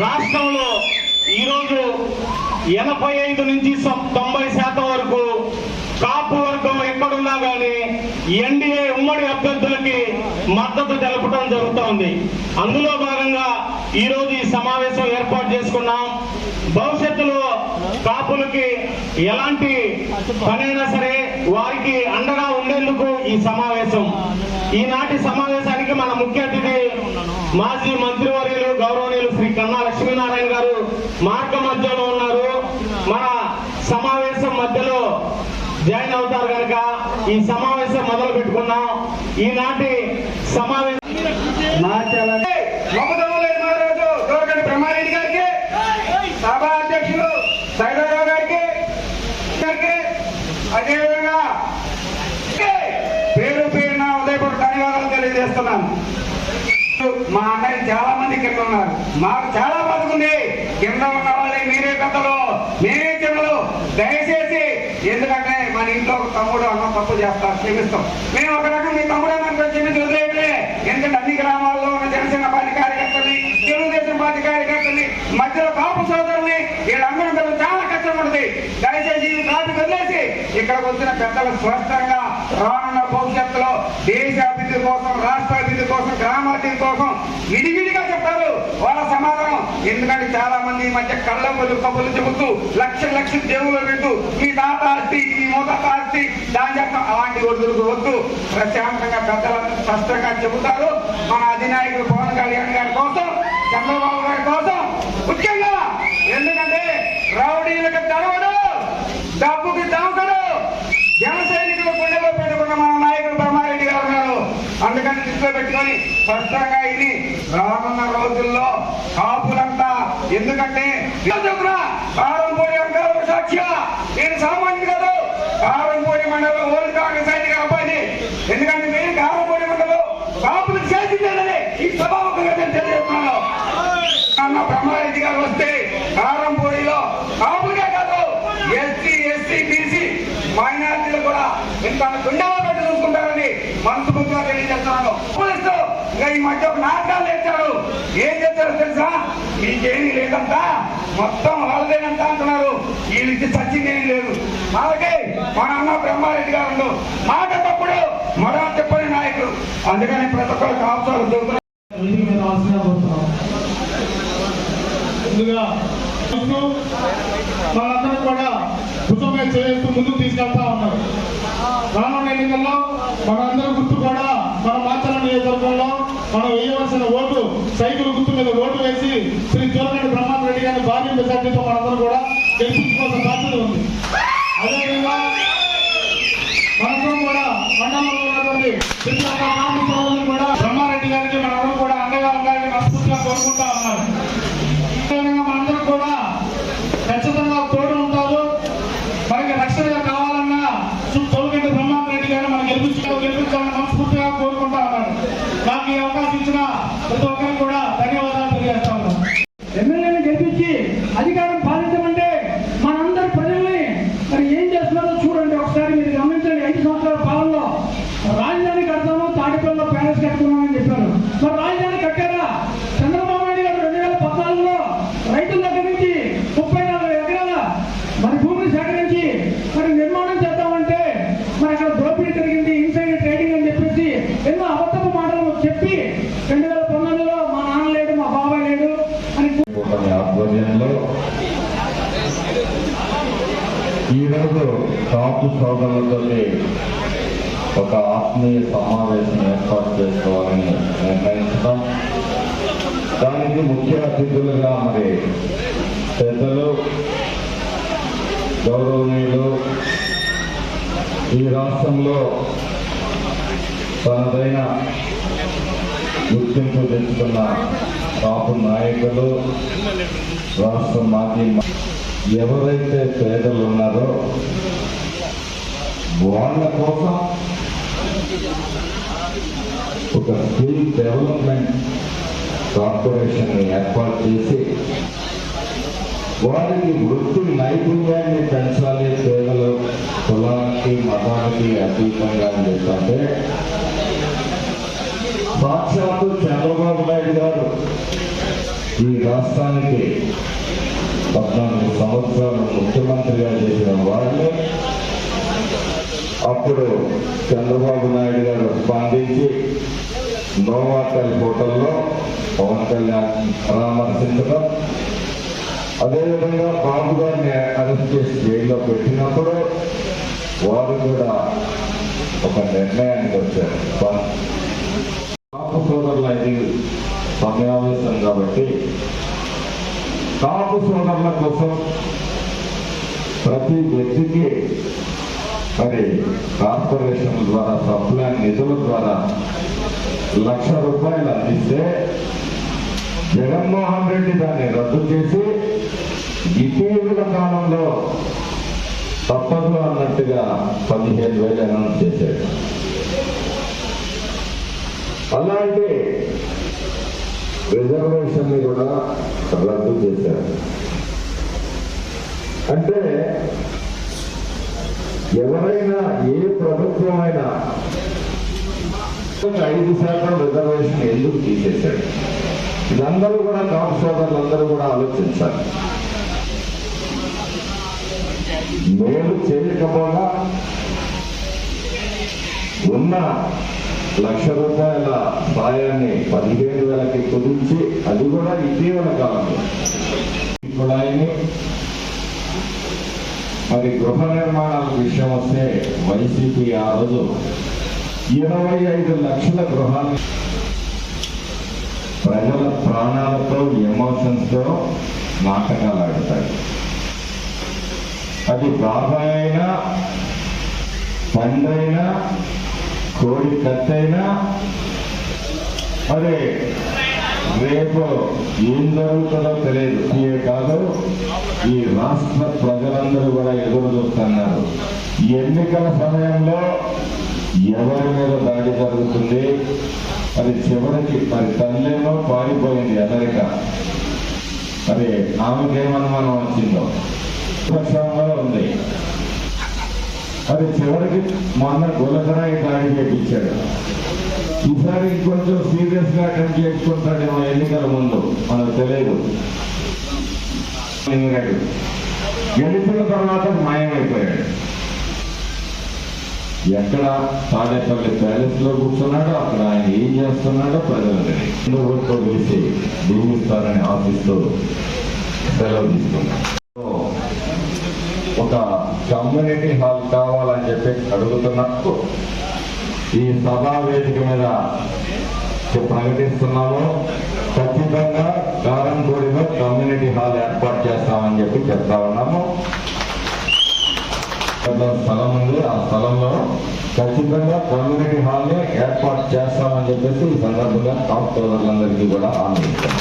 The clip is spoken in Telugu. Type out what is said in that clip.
రాష్ట్రంలో ఈరోజు ఎనభై ఐదు నుంచి తొంభై శాతం వరకు కాపు వర్గం ఎక్కడున్నా కానీ ఎన్డీఏ ఉమ్మడి అభ్యర్థులకి మద్దతు తెలపడం జరుగుతోంది అందులో భాగంగా ఈరోజు ఈ సమావేశం ఏర్పాటు చేసుకున్నాం. భవిష్యత్తులో కాపులకి ఎలాంటి పనైనా సరే వారికి అండగా ఉండేందుకు ఈ సమావేశం. ఈనాటి సమావేశానికి మన ముఖ్య అతిథి మాజీ మంత్రి గౌరవనీయులు శ్రీ కన్నా లక్ష్మీనారాయణ గారు మార్గ మధ్యలో ఉన్నారు మన సమావేశం మధ్యలో జాయిన్ అవుతారు కనుక ఈ సమావేశం మొదలు పెట్టుకున్నాం ఈనాటి సమావేశం మొక్కదొమ్మలేని మహారాజు దోరగండి బ్రహ్మారెడ్డి గారికి సభా అధ్యక్షులు సైదారావు గారికి గారికి అదేవిధంగా పేరు పేరున ఉదయపూర్ ధన్యవాదాలు తెలియజేస్తున్నాను. మా అన్నయ్య చాలా మంది కింద ఉన్నారు. మాకు చాలా బతుకుంది. కింద ఉన్న వాళ్ళే మీరే పెద్దలు. మీరే దయచేసి ఎందుకంటే మన ఇంట్లో ఒక తమ్ముడు అన్న తప్పు చేస్తారు క్షమిస్తాం. మేము ఒక రకం మీ తమ్ముడు అన్న క్షమించి వదిలేయలే ఎందుకంటే అన్ని గ్రామాల్లో ఉన్న జనసేన పార్టీ కార్యకర్తల్ని తెలుగుదేశం పార్టీ కార్యకర్తల్ని మధ్యలో కాపు సోదరుల్ని వీళ్ళందరూ కలిసి చాలా కష్టం ఉంటుంది దయచేసి ఈ టాపిక్ వదిలేసి ఇక్కడికి వచ్చిన పెద్దలు స్పష్టంగా రానున్న భవిష్యత్తులో దేశ అభివృద్ధి కోసం రాష్ట్ర అభివృద్ధి కోసం గ్రామాల కోసం విడివిడిగా చెప్తారు వాళ్ళ సమాధానం ఎందుకంటే చాలా మంది ఈ మధ్య కళ్ళ కబుర్లు చెబుతూ లక్ష లక్షల దేవుళ్ళు పెడుతూ మీ తాత ఆస్తి మీ మూత ఆస్తి దాని యొక్క అలాంటి ఒడ్డులకు వద్దు. ప్రశాంతంగా పెద్దలందరూ స్పష్టంగా చెబుతారు. మన అధినాయకుడు పవన్ కళ్యాణ్ గారి కోసం చంద్రబాబు గారి కోసం ముఖ్యంగా ఎందుకంటే రౌడీలకు తెరవడు డబ్బుకి దమకడు జన సైనికులు గుండెలో పెట్టుకున్న మన నాయకుడు బ్రహ్మారెడ్డి గారు ఉన్నారు. అందుకని దృష్టిలో పెట్టుకొని స్పష్టంగా ఇది రానున్న రోజుల్లో ఎందుకంటే చొప్పున కారంపూడి అంకారు సాక్ష్య. నేను సామాన్యుడు కాదు. కారంపూడి మండలం ఓల్డ్ కాంగ్రెస్ సైనిక అబ్బాయిని ఎందుకంటే నేను కారంపూడి మండలం కాపులకు చేసిందేనని ఈ సభాముఖంగా నేను తెలియజేస్తున్నాను. అన్న బ్రహ్మారెడ్డి గారు వస్తే కారంపూడిలో కాపులే కాదు ఎస్సీ ఎస్సీ బీసీ మైనారిటీలు కూడా ఇంత గుండెలో పెట్టి చూసుకుంటారని మనసు ముందుగా తెలియజేస్తున్నాను ఇంకా ఈ మధ్య నాటకాలు వేశారు ఏం చేశారు తెలుసా? మీకేమీ లేదంతా మొత్తం వాళ్ళదేనంట అంటున్నారు. వీళ్ళకి సచ్చిందేం లేదు. అలాగే మన అన్న బ్రహ్మారెడ్డి గారు మాట తప్పుడు మరో చెప్పని నాయకుడు. అందుకని ప్రతి ఒక్కరు కాపుసాలు దొరుకుతున్నారు ముందుగా మనందరం కూడా కుటుంబ చేస్తూ ముందుకు తీసుకెళ్తా ఉన్నారు. రానున్న ఎన్నికల్లో మనందరం గుర్తు కూడా మన మాచల నియోజకవర్గంలో మనం వేయవలసిన ఓటు సైకిల్ గుర్తు మీద ఓటు వేసి శ్రీ జోరగడ్డ బ్రహ్మాన్ రెడ్డి గారిని భారీ మెజార్టీతో మనందరూ కూడా గెలిపించుకోవాల్సిన బాధ్యత ఉంది. అదేవిధంగా మనందరం కూడా మండలంలో ఉన్నటువంటి ప్రతి ఒక్క గ్రామ కూడా బ్రహ్మారెడ్డి గారికి మనందరం కూడా అండగా ఉండాలని మనస్ఫూర్తిగా కోరుకుంటా ఉన్నారు అదేవిధంగా మనందరం కూడా ఖచ్చితంగా తోడు ఉంటారు మనకి రక్షణగా కావాలన్నా సు- తోలుగంటి బ్రహ్మారెడ్డి గారు మనం గెలిపించుకో గెలిపించాలని మనస్ఫూర్తిగా కోరుకుంటా ఉన్నారు నాకు ఈ అవకాశం ఇచ్చిన ప్రతి ఒక్కరికి కూడా ధన్యవాదాలు తెలియజేస్తా ఉన్నాను ఎమ్మెల్యేని గెలిపించి అధికారం పాలించమంటే మనందరి ప్రజల్ని మరి ఏం చేస్తున్నారో చూడండి. ఒకసారి మీరు గమనించండి. ఐదు సంవత్సరాల పాలనలో రాజధాని కడతాము తాడిపల్లిలో ప్యాలెస్ కట్టుకున్నామని చెప్పారు. మరి రాజధాని కట్టారా? చంద్రబాబు నాయుడు గారు రెండు వేల పద్నాలుగులో రైతుల దగ్గర నుంచి ముప్పై నాలుగు ఎకరాల మరి భూమిని సేకరించి మరి నిర్మాణం చేద్దామంటే మరి అక్కడ దోపిడీ జరిగింది ఇన్సైడ్ ట్రేడింగ్ అని చెప్పేసి ఎన్నో అబద్ధపు మాటలు చెప్పి రెండు వేల పంతొమ్మిదిలో మా నాన్న లేడు మా బాబాయ్ లేడు అని కూటమి ఆధ్వర్యంలో ఈరోజు కాపు సోదరులతో ఒక ఆత్మీయ సమావేశం ఏర్పాటు చేసుకోవాలని నిర్ణయించడం. దానికి ముఖ్య అతిథులుగా మరి పెద్దలు గౌరవనీయులు ఈ రాష్ట్రంలో తనదైన గుర్తింపు తెచ్చుకున్న కాపు నాయకులు రాష్ట్ర మాజీ ఎవరైతే పేదలు ఉన్నారో వాళ్ళ కోసం ఒక స్కిల్ డెవలప్మెంట్ కార్పొరేషన్ ఏర్పాటు చేసి వారికి వృత్తి నైపుణ్యాన్ని పెంచాలి పేదలు కులానికి మతానికి అతీతంగా అని చెప్పంటే సాక్షాత్తు చంద్రబాబు నాయుడు గారు ఈ రాష్ట్రానికి పద్నాలుగు సంవత్సరాలు ముఖ్యమంత్రిగా చేసిన వారిని అప్పుడు చంద్రబాబు నాయుడు గారు స్పందించి నోవాటల్ హోటల్లో పవన్ కళ్యాణ్ పరామర్శించడం. అదేవిధంగా బాబు గారిని అరెస్ట్ చేసి జైల్లో పెట్టినప్పుడు వారు కూడా ఒక నిర్ణయానికి వచ్చారు. కాపు సోదరుల ఇది సమావేశం కాబట్టి కాపు సోదరుల కోసం ప్రతి వ్యక్తికి మరి కార్పొరేషన్ ద్వారా సప్లై నిధుల ద్వారా లక్ష రూపాయలు అందిస్తే జగన్మోహన్ రెడ్డి దాన్ని రద్దు చేసి ఇటీవల కాలంలో తప్పదు అన్నట్టుగా పదిహేను వేలు అనౌన్స్ చేశాడు. అలాంటి రిజర్వేషన్ కూడా రద్దు చేశారు. అంటే ఎవరైనా ఏ ప్రభుత్వం అయినా ఐదు శాతం రిజర్వేషన్ ఎందుకు తీసేశాడు ఇదందరూ కూడా కాపు సోదరులందరూ కూడా ఆలోచించాలి. మేలు చేయకపోగా ఉన్న లక్ష రూపాయల సాయాన్ని పదిహేను వేలకి కుదించి అది కూడా ఇటీవల కాలంలో. కుళాయిని మరి గృహ నిర్మాణాల విషయం వస్తే వైసీపీ ఆ రోజు ఇరవై ఐదు లక్షల గృహాలు ప్రజల ప్రాణాలతో ఎమోషన్స్తో నాటకాలు ఆడతాయి అది బాబాయ్ అయినా తండ్రైనా కోడి కత్తైనా అదే రేపు ఏం జరుగుతుందో తెలియదు. ఇవే కాదు ఈ రాష్ట్ర ప్రజలందరూ కూడా ఎదురు చూస్తున్నారు. ఎన్నికల సమయంలో ఎవరి మీద దాడి జరుగుతుంది? మరి చివరికి మరి తల్లేమో పారిపోయింది అమెరికా. మరి ఆమెకేమనుమానం వచ్చిందో? పక్షంలో ఉంది. అది చివరికి మొన్న గులకరాయి దాడి చేపించాడు. ఈసారి కొంచెం సీరియస్గా అటెంప్ట్ చేసుకుంటాడేమో ఎన్నికల ముందు? మనకు తెలియదు గెలిచిన తర్వాత మాయమైపోయాడు. ఎక్కడ తాడేపల్లి ప్యాలెస్లో కూర్చున్నాడో అక్కడ ఆయన ఏం చేస్తున్నాడో ప్రజలు తెలియదు. ఓట్తో పిలిచి దీవిస్తారని ఆశిస్తూ సెలవు తీసుకున్నాడు. ఒక కమ్యూనిటీ హాల్ కావాలని చెప్పి అడుగుతున్నట్టు ఈ సభా వేదిక మీద ప్రకటిస్తున్నాము. ఖచ్చితంగా కారంపూడిలో కమ్యూనిటీ హాల్ ఏర్పాటు చేస్తామని చెప్పి చెప్తా ఉన్నాము. పెద్ద స్థలం ఉంది. ఆ స్థలంలో ఖచ్చితంగా కమ్యూనిటీ హాల్ ఏర్పాటు చేస్తామని చెప్పేసి ఈ సందర్భంగా కాపు సోదరులందరికీ కూడా ఆనందిస్తాం.